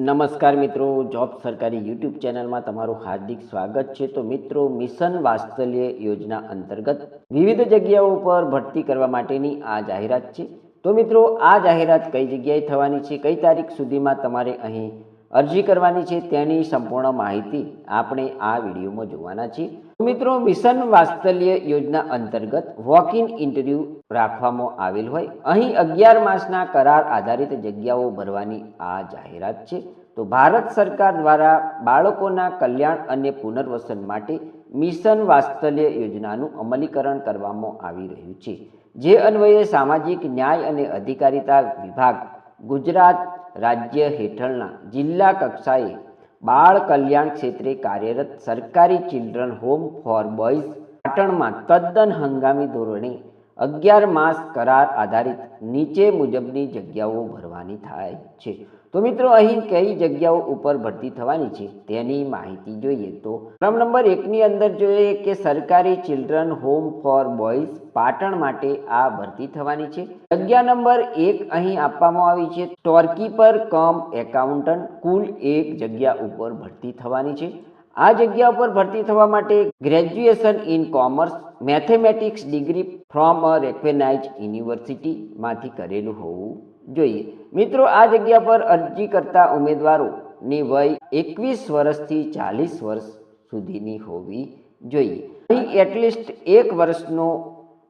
નમસ્કાર મિત્રો, જોબ સરકારી યુટ્યુબ ચેનલમાં તમારું હાર્દિક સ્વાગત છે. તો મિત્રો, મિશન વાત્સલ્ય યોજના અંતર્ગત વિવિધ જગ્યાઓ પર ભરતી કરવા માટેની આ જાહેરાત છે. તો મિત્રો, આ જાહેરાત કઈ જગ્યાએ થવાની છે? કઈ તારીખ સુધીમાં તમારે અહીં અરજી કરવાની છે તેની સંપૂર્ણ માહિતી આપણે આ વિડીયોમાં જોવાના છીએ. મિત્રો, મિશન વાત્સલ્ય યોજના અંતર્ગત વોક ઇન ઇન્ટરવ્યૂ રાખવામાં આવેલ હોય. અહીં અગિયાર માસના કરાર આધારિત જગ્યાઓ ભરવાની આ જાહેરાત છે. તો ભારત સરકાર દ્વારા બાળકોના કલ્યાણ અને પુનર્વસન માટે મિશન વાત્સલ્ય યોજનાનું અમલીકરણ કરવામાં આવી રહ્યું છે. જે અન્વયે સામાજિક ન્યાય અને અધિકારિતા વિભાગ ગુજરાત રાજ્ય હેઠળના જિલ્લા કક્ષાએ બાળ કલ્યાણ ક્ષેત્રે કાર્યરત સરકારી ચિલ્ડ્રન હોમ ફોર બોયઝ પાટણમાં તદ્દન હંગામી ધોરણે અગિયાર માસ કરાર આધારિત નીચે મુજબની જગ્યાઓ ભરવાની થાય છે. તો મિત્રો, અહીં કઈ જગ્યાઓ ઉપર ભરતી થવાની છે તેની માહિતી જોઈએ તો ક્રમ નંબર એકની અંદર જોઈએ કે સરકારી children home for boys Patan માટે આ ભરતી થવાની છે. જગ્યા નંબર એક અહીં આપવામાં આવી છે. ટોર્કીપર કમ એકાઉન્ટન્ટ કુલ એક જગ્યા ઉપર ભરતી થવાની છે. આ જગ્યા ઉપર ભરતી થવા માટે graduation in commerce mathematics degree from a recognise યુનિવર્સિટીમાંથી કરેલું હોવું જોઈએ. મિત્રો, આ જગ્યા પર અરજી કરતા ઉમેદવારોની વય એકવીસ વર્ષથી ચાલીસ વર્ષ સુધીની હોવી જોઈએ. અહીં એટલીસ્ટ એક વર્ષનો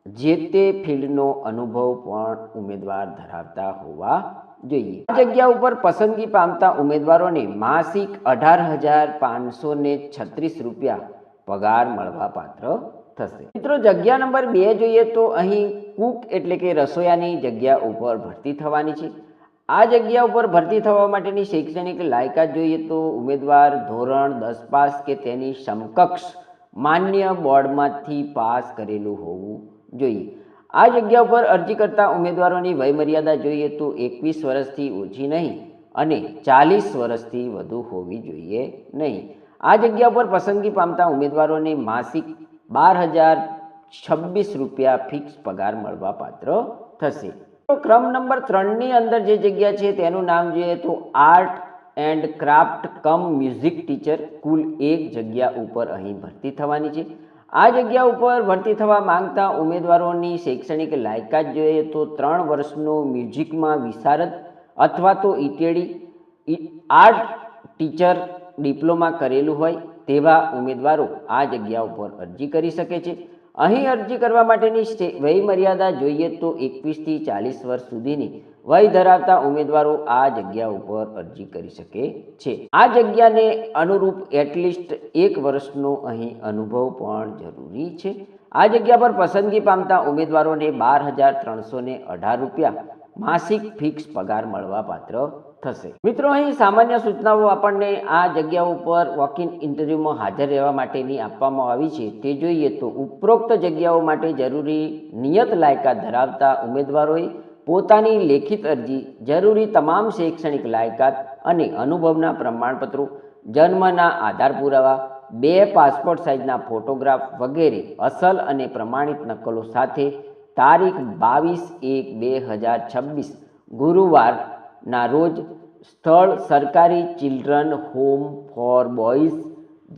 જે તે ફિલ્ડનો અનુભવ પણ ઉમેદવાર ધરાવતા હોવા જોઈએ. આ જગ્યા ઉપર પસંદગી પામતા ઉમેદવારોને માસિક અઢાર હજાર પાંચસો ને છત્રીસ રૂપિયા પગાર મળવા પાત્ર થશે. મિત્રો, જગ્યા નંબર બે જોઈએ તો અહીં કુક એટલે કે રસોયાની જગ્યા ઉપર ભરતી થવાની છે. આ જગ્યા ઉપર ભરતી થવા માટેની શૈક્ષણિક લાયકાત જોઈએ તો ઉમેદવાર ધોરણ દસ પાસ કે તેની સમકક્ષ માન્ય બોર્ડમાંથી પાસ કરેલું હોવું જોઈએ. આ જગ્યા ઉપર અરજી કરતા ઉમેદવારોની વયમર્યાદા જોઈએ તો એકવીસ વર્ષથી ઓછી નહીં અને ચાલીસ વર્ષથી વધુ હોવી જોઈએ નહીં. આ જગ્યા પર પસંદગી પામતા ઉમેદવારોને માસિક બાર હજાર છવ્વીસ રૂપિયા ફિક્સ પગાર મળવા પાત્ર થશે. તો ક્રમ નંબર ત્રણની અંદર જે જગ્યા છે તેનું નામ જોઈએ તો art and craft cum music teacher કુલ એક જગ્યા ઉપર અહીં ભરતી થવાની છે. આ જગ્યા ઉપર ભરતી થવા માંગતા ઉમેદવારોની શૈક્ષણિક લાયકાત જોઈએ તો ત્રણ વર્ષનો મ્યુઝિકમાં વિશારદ અથવા તો ઈટીડી આર્ટ ટીચર ડિપ્લોમા કરેલું હોય તેવા ઉમેદવારો આ જગ્યા ઉપર અરજી કરી શકે છે. અહીં અરજી કરવા માટેની વય મર્યાદા જોઈએ તો એકવીસથી ચાલીસ વર્ષ સુધીની વય ધરાવતા ઉમેદવારો આ જગ્યા ઉપર અરજી કરી શકે છે. આ જગ્યાને અનુરૂપ એટલીસ્ટ એક વર્ષનો અહીં અનુભવ પણ જરૂરી છે. આ જગ્યા પર પસંદગી પામતા ઉમેદવારોને બાર હજાર ત્રણસો અઢાર રૂપિયા માસિક ફિક્સ પગાર મળવા પાત્ર થશે. મિત્રો, અહીં સામાન્ય સૂચનાઓ આપણને આ જગ્યા ઉપર વોક ઇન ઇન્ટરવ્યૂમાં હાજર રહેવા માટેની આપવામાં આવી છે. તે જોઈએ તો ઉપરોક્ત જગ્યાઓ માટે જરૂરી નિયત લાયકાત ધરાવતા ઉમેદવારોએ પોતાની લેખિત અરજી, જરૂરી તમામ શૈક્ષણિક લાયકાત અને અનુભવના પ્રમાણપત્રો, જન્મના આધાર પુરાવા, બે પાસપોર્ટ સાઇઝના ફોટોગ્રાફ વગેરે અસલ અને પ્રમાણિત નકલો સાથે તારીખ બાવીસ એક બે હજાર છવ્વીસ ગુરુવારના રોજ સ્થળ સરકારી children home for boys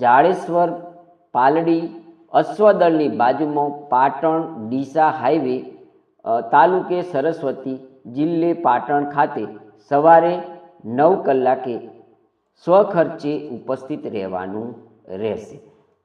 Jadeshwar, Paldi, અશ્વદળની બાજુમાં પાટણ, ડીસા હાઈવે તાલુકે સરસ્વતી જિલ્લે પાટણ ખાતે સવારે નવ કલાકે સ્વખર્ચે ઉપસ્થિત રહેવાનું રહેશે.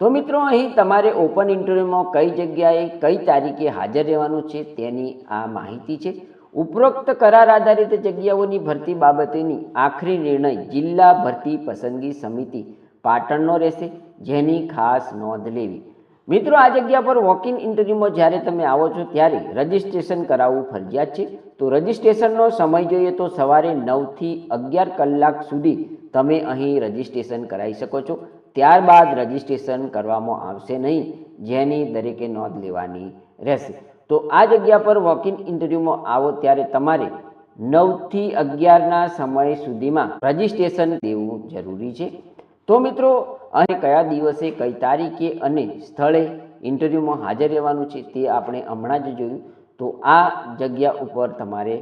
તો મિત્રો, અહીં તમારે ઓપન ઇન્ટરવ્યૂમાં કઈ જગ્યાએ કઈ તારીખે હાજર રહેવાનું છે તેની આ માહિતી છે. ઉપરોક્ત કરાર આધારિત જગ્યાઓની ભરતી બાબતેની આખરી નિર્ણય જિલ્લા ભરતી પસંદગી સમિતિ પાટણનો રહેશે, જેની ખાસ નોંધ લેવી. મિત્રો, આ જગ્યા પર વોક ઇન ઇન્ટરવ્યૂમાં જ્યારે તમે આવો છો ત્યારે રજિસ્ટ્રેશન કરાવવું ફરજિયાત છે. તો રજિસ્ટ્રેશનનો સમય જોઈએ તો સવારે નવથી અગિયાર કલાક સુધી તમે અહીં રજિસ્ટ્રેશન કરાવી શકો છો. ત્યારબાદ રજિસ્ટ્રેશન કરવામાં આવશે નહીં, જેની દરેકે નોંધ લેવાની રહેશે. તો આ જગ્યા પર વોક ઇન ઇન્ટરવ્યૂમાં આવો ત્યારે તમારે નવથી અગિયારના સમય સુધીમાં રજિસ્ટ્રેશન દેવું જરૂરી છે. તો મિત્રો અહીં કયા દિવસે, કઈ તારીખે અને સ્થળે ઇન્ટરવ્યૂમાં હાજર રહેવાનું છે તે આપણે હમણાં જ જોયું. તો આ જગ્યા ઉપર તમારે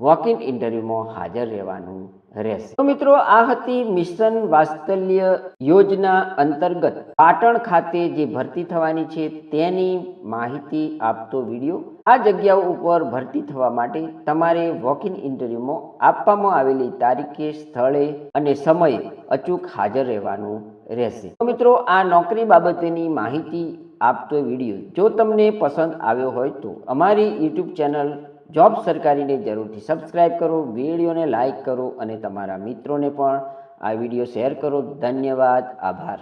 વોક ઇન ઇન્ટરવ્યૂમાં હાજર રહેવાનું રહેશે તો મિત્રો, આ હતી મિશન વાત્સલ્ય યોજના અંતર્ગત પાટણ ખાતે જે ભરતી થવાની છે તેની માહિતી આપતો વીડિયો. આ જગ્યાઓ ઉપર ભરતી થવા માટે તમારે વોક ઇન ઇન્ટરવ્યુમાં આપવામાં આવેલી તારીખે, સ્થળે અને સમયે અચૂક હાજર રહેવાનું રહેશે. તો મિત્રો, આ નોકરી બાબતેની માહિતી આપતો વીડિયો. જો તમને પસંદ આવ્યો હોય તો અમારી યુટ્યુબ ચેનલ જોબ સરકારીને જરૂરથી સબસ્ક્રાઈબ કરો, વિડીયોને લાઇક કરો અને તમારા મિત્રોને પણ આ વીડિયો શેર કરો. ધન્યવાદ. આભાર.